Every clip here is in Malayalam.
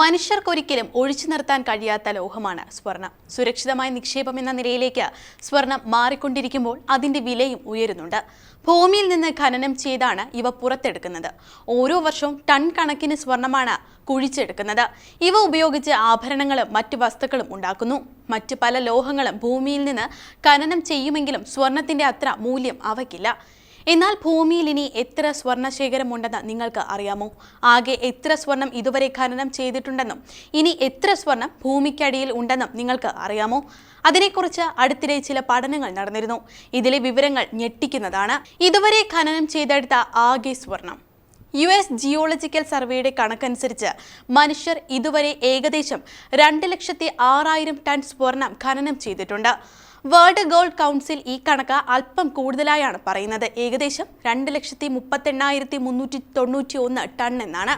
മനുഷ്യർക്കൊരിക്കലും ഒഴിച്ചു നിർത്താൻ കഴിയാത്ത ലോഹമാണ് സ്വർണം. സുരക്ഷിതമായ നിക്ഷേപം എന്ന നിലയിലേക്ക് സ്വർണം മാറിക്കൊണ്ടിരിക്കുമ്പോൾ അതിന്റെ വിലയും ഉയരുന്നുണ്ട്. ഭൂമിയിൽ നിന്ന് ഖനനം ചെയ്താണ് ഇവ പുറത്തെടുക്കുന്നത്. ഓരോ വർഷവും ടൺ കണക്കിന് സ്വർണമാണ് കുഴിച്ചെടുക്കുന്നത്. ഇവ ഉപയോഗിച്ച് ആഭരണങ്ങളും മറ്റു വസ്തുക്കളും ഉണ്ടാക്കുന്നു. മറ്റ് പല ലോഹങ്ങളും ഭൂമിയിൽ നിന്ന് ഖനനം ചെയ്യുമെങ്കിലും സ്വർണത്തിന്റെ അത്ര മൂല്യം അവയ്ക്കില്ല. എന്നാൽ ഭൂമിയിൽ ഇനി എത്ര സ്വർണശേഖരമുണ്ടെന്ന് നിങ്ങൾക്ക് അറിയാമോ? ആകെ എത്ര സ്വർണം ഇതുവരെ ഖനനം ചെയ്തിട്ടുണ്ടെന്നും ഇനി എത്ര സ്വർണം ഭൂമിക്കടിയിൽ ഉണ്ടെന്നും നിങ്ങൾക്ക് അറിയാമോ? അതിനെക്കുറിച്ച് അടുത്തിടെ ചില പഠനങ്ങൾ നടന്നിരുന്നു. ഇതിലെ വിവരങ്ങൾ ഞെട്ടിക്കുന്നതാണ്. ഇതുവരെ ഖനനം ചെയ്തെടുത്ത ആകെ സ്വർണം. യു എസ് ജിയോളജിക്കൽ സർവേയുടെ കണക്കനുസരിച്ച് മനുഷ്യർ ഇതുവരെ ഏകദേശം രണ്ട് ലക്ഷത്തി ആറായിരം ടൺ സ്വർണം ഖനനം ചെയ്തിട്ടുണ്ട്. വേൾഡ് ഗോൾഡ് കൗൺസിൽ ഈ കണക്ക് അല്പം കൂടുതലായാണ് പറയുന്നത്. ഏകദേശം രണ്ട് ലക്ഷത്തി മുപ്പത്തെണ്ണായിരത്തി മുന്നൂറ്റി തൊണ്ണൂറ്റി ഒന്ന് ടൺ എന്നാണ്.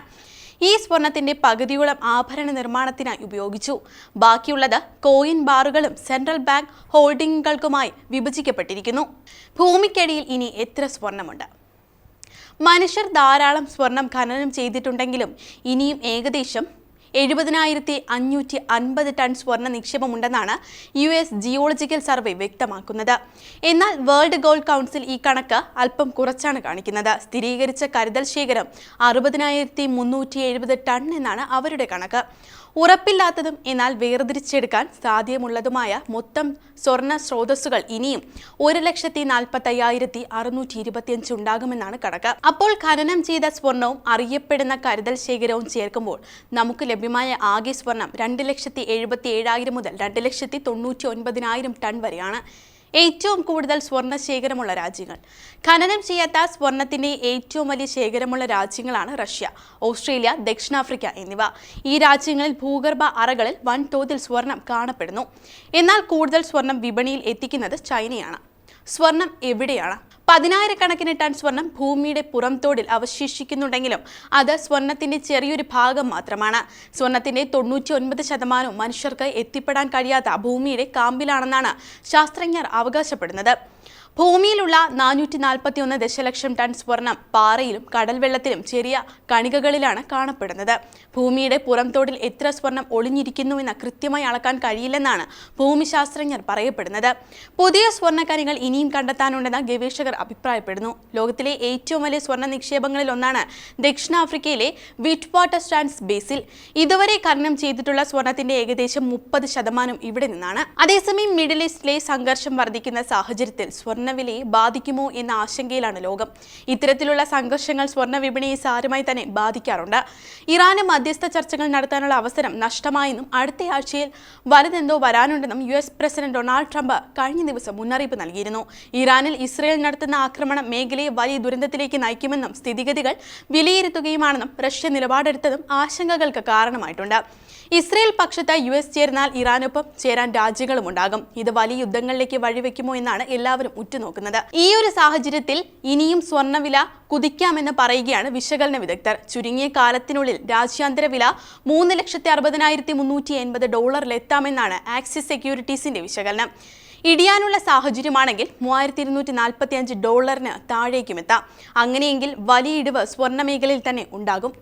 ഈ സ്വർണത്തിന്റെ പകുതിയോളം ആഭരണ നിർമ്മാണത്തിനായി ഉപയോഗിച്ചു. ബാക്കിയുള്ളത് കോയിൻ ബാറുകളും സെൻട്രൽ ബാങ്ക് ഹോൾഡിംഗുകൾക്കുമായി വിഭജിക്കപ്പെട്ടിരിക്കുന്നു. ഭൂമിക്കടിയിൽ ഇനി എത്ര സ്വർണമുണ്ട്? മനുഷ്യർ ധാരാളം സ്വർണം ഖനനം ചെയ്തിട്ടുണ്ടെങ്കിലും ഇനിയും ഏകദേശം എഴുപതിനായിരത്തി അഞ്ഞൂറ്റി അൻപത് ടൺ സ്വർണ നിക്ഷേപമുണ്ടെന്നാണ് യു എസ് ജിയോളജിക്കൽ സർവേ വ്യക്തമാക്കുന്നത്. എന്നാൽ വേൾഡ് ഗോൾഡ് കൗൺസിൽ ഈ കണക്ക് അല്പം കുറച്ചാണ് കാണിക്കുന്നത്. സ്ഥിരീകരിച്ച കരുതൽ ശേഖരം അറുപതിനായിരത്തി മുന്നൂറ്റി എഴുപത് ടൺ എന്നാണ് അവരുടെ കണക്ക്. ഉറപ്പില്ലാത്തതും എന്നാൽ വേർതിരിച്ചെടുക്കാൻ സാധ്യമുള്ളതുമായ മൊത്തം സ്വർണ സ്രോതസ്സുകൾ ഇനിയും ഒരു ലക്ഷത്തി നാൽപ്പത്തി അയ്യായിരത്തി അറുന്നൂറ്റി ഇരുപത്തിയഞ്ച് ഉണ്ടാകുമെന്നാണ് കണക്ക്. അപ്പോൾ ഖനനം ചെയ്ത സ്വർണവും അറിയപ്പെടുന്ന കരുതൽ ശേഖരവും ചേർക്കുമ്പോൾ നമുക്ക് ലഭ്യമായ ആകെ സ്വർണം രണ്ട് ലക്ഷത്തി എഴുപത്തി ഏഴായിരം മുതൽ രണ്ട് ലക്ഷത്തി തൊണ്ണൂറ്റി ഒൻപതിനായിരം ടൺ വരെയാണ് ഏറ്റവും കൂടുതൽ സ്വർണ ശേഖരമുള്ള രാജ്യങ്ങൾ. ഖനനം ചെയ്യാത്ത സ്വർണത്തിന്റെ ഏറ്റവും വലിയ ശേഖരമുള്ള രാജ്യങ്ങളാണ് റഷ്യ ഓസ്ട്രേലിയ ദക്ഷിണാഫ്രിക്ക എന്നിവ. ഈ രാജ്യങ്ങളിൽ ഭൂഗർഭ അറകളിൽ വൻതോതിൽ സ്വർണം കാണപ്പെടുന്നു. എന്നാൽ കൂടുതൽ സ്വർണം വിപണിയിൽ എത്തിക്കുന്നത് ചൈനയാണ്. സ്വർണം എവിടെയാണ്? പതിനായിരക്കണക്കിന് ടൺ സ്വർണം ഭൂമിയുടെ പുറംതോടിൽ അവശേഷിക്കുന്നുണ്ടെങ്കിലും അത് സ്വർണത്തിന്റെ ചെറിയൊരു ഭാഗം മാത്രമാണ്. സ്വർണത്തിന്റെ തൊണ്ണൂറ്റി ഒൻപത് ശതമാനവും മനുഷ്യർക്ക് എത്തിപ്പെടാൻ കഴിയാത്ത ഭൂമിയുടെ കാമ്പിലാണെന്നാണ് ശാസ്ത്രജ്ഞർ അവകാശപ്പെടുന്നത്. ഭൂമിയിലുള്ള നാനൂറ്റി നാൽപ്പത്തി ഒന്ന് ദശലക്ഷം ടൺ സ്വർണം പാറയിലും കടൽവെള്ളത്തിലും ചെറിയ കണികകളിലാണ് കാണപ്പെടുന്നത്. ഭൂമിയുടെ പുറംതോടിൽ എത്ര സ്വർണം ഒളിഞ്ഞിരിക്കുന്നുവെന്ന് കൃത്യമായി അളക്കാൻ കഴിയില്ലെന്നാണ് ഭൂമിശാസ്ത്രജ്ഞർ പറയപ്പെടുന്നത്. പുതിയ സ്വർണക്കനികൾ ഇനിയും കണ്ടെത്താനുണ്ടെന്ന് ഗവേഷകർ അഭിപ്രായപ്പെടുന്നു. ലോകത്തിലെ ഏറ്റവും വലിയ സ്വർണ നിക്ഷേപങ്ങളിൽ ഒന്നാണ് ദക്ഷിണാഫ്രിക്കയിലെ വിറ്റ് വാട്ടർ സ്റ്റാൻഡ്സ് ബേസിൽ. ഇതുവരെ ഖനനം ചെയ്തിട്ടുള്ള സ്വർണത്തിന്റെ ഏകദേശം മുപ്പത് ശതമാനം ഇവിടെ നിന്നാണ്. അതേസമയം മിഡിൽ ഈസ്റ്റിലെ സംഘർഷം വർദ്ധിക്കുന്ന സാഹചര്യത്തിൽ സ്വർണവിലയെ ബാധിക്കുമോ എന്ന ആശങ്കയിലാണ് ലോകം. ഇത്തരത്തിലുള്ള സംഘർഷങ്ങൾ സ്വർണ വിപണിയെ സാരമായി തന്നെ ബാധിക്കാറുണ്ട്. ഇറാന് മധ്യസ്ഥ ചർച്ചകൾ നടത്താനുള്ള അവസരം നഷ്ടമായെന്നും അടുത്തയാഴ്ചയിൽ വലുതെന്തോ വരാനുണ്ടെന്നും U S president Donald Trump കഴിഞ്ഞ ദിവസം മുന്നറിയിപ്പ് നൽകിയിരുന്നു. ഇറാനിൽ ഇസ്രയേൽ നടത്തുന്ന ആക്രമണം മേഖലയെ വലിയ ദുരന്തത്തിലേക്ക് നയിക്കുമെന്നും സ്ഥിതിഗതികൾ വിലയിരുത്തുകയുമാണെന്നും റഷ്യ നിലപാടെടുത്തതും ആശങ്കകൾക്ക് കാരണമായിട്ടുണ്ട്. ഇസ്രയേൽ പക്ഷത്ത് യു എസ് ചേർന്നാൽ ഇറാനൊപ്പം ചേരാൻ രാജ്യങ്ങളും ഉണ്ടാകും ഇത് വലിയ യുദ്ധങ്ങളിലേക്ക് വഴിവെക്കുമോ എന്നാണ് എല്ലാവരും ഉറ്റുനോക്കുന്നത്. ഈ ഒരു സാഹചര്യത്തിൽ ഇനിയും സ്വർണവില കുതിക്കാമെന്ന് പറയുകയാണ് വിശകലന വിദഗ്ധർ. ചുരുങ്ങിയ കാലത്തിനുള്ളിൽ രാജ്യാന്തര വില മൂന്ന് ലക്ഷത്തി അറുപതിനായിരത്തി മുന്നൂറ്റി എൺപത് ഡോളറിലെത്താമെന്നാണ് ആക്സിസ് സെക്യൂരിറ്റീസിന്റെ വിശകലനം. ഇടിയാനുള്ള സാഹചര്യമാണെങ്കിൽ മൂവായിരത്തി ഇരുന്നൂറ്റി നാൽപ്പത്തി അഞ്ച് ഡോളറിന് താഴേക്കുമെത്താം. അങ്ങനെയെങ്കിൽ വലിയ ഇടിവ് സ്വർണ മേഖലയിൽ തന്നെ ഉണ്ടാകും.